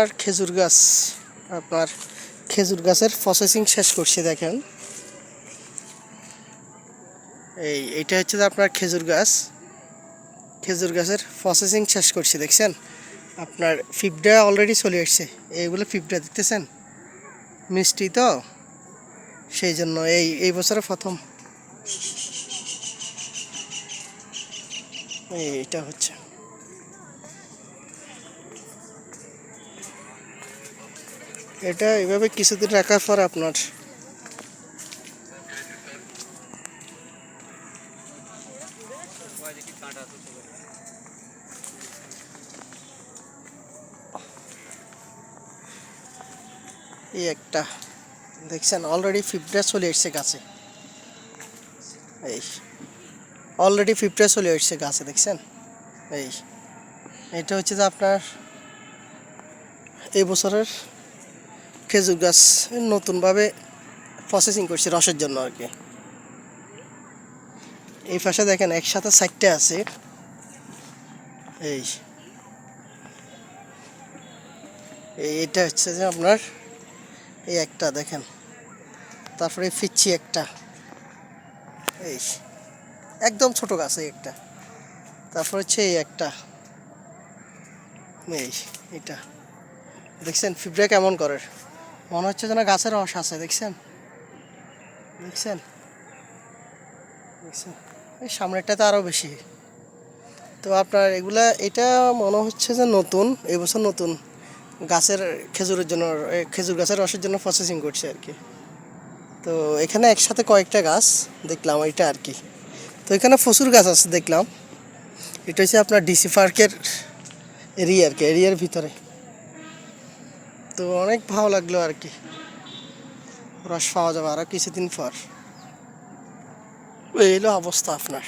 আর খেজুর গাছ, আপনার খেজুর গাছের প্রসেসিং শেষ করছে, দেখেন। এই এটা হচ্ছে আপনার খেজুর গাছ। খেজুর গাছের প্রসেসিং শেষ করছে, দেখছেন? আপনার ফিফটা অলরেডি চলে আসছে। এইগুলো ফিফটা দেখতেছেন মিষ্টি তো? সেই জন্য এই এই বছরে প্রথম। এই এটা হচ্ছে। এটা এভাবে কিছুদিন রাখার পর আপনার। এই একটা। দেখছেন অলরেডি ফিফটা চলে এসছে গাছে। এই অলরেডি ফিফটা চলে এসছে গাছে, দেখছেন? এই, এটা হচ্ছে যে আপনার এই বছরের খেজুর গাছ নতুনভাবে প্রসেসিং করছে রসের জন্য আর কি। এই পাশে দেখেন একসাথে সাইডটা আছে। এই। এটা হচ্ছে যে আপনার এই একটা দেখেন। তারপরে ফিচ্ছি একটা। এই। একদম ছোট গাছ এই একটা। তারপর হচ্ছে এই একটা। এই এটা দেখছেন ফিবরা কেমন করে মনে হচ্ছে যেন গাছের রস আছে, দেখছেন? দেখছেন? দেখছেন? এই সামনেরটাতে আরও বেশি। তো আপনার এগুলা, এটা মনে হচ্ছে যে নতুন, এবছর নতুন গাছের খেজুরের জন্য খেজুর গাছের রসের জন্য প্রসেসিং করছে আর কি। তো এখানে একসাথে কয়েকটা গাছ দেখলাম এটা আর কি। তো এখানে প্রচুর গাছ আছে, দেখলাম। এটা হচ্ছে আপনার ডিসি পার্কের এরিয়া আর কি, এরিয়ার ভিতরে। তো অনেক ভালো লাগল আর কি। রস পাওয়া যাবে আরও কিছুদিন পর। এই হলো অবস্থা আপনার।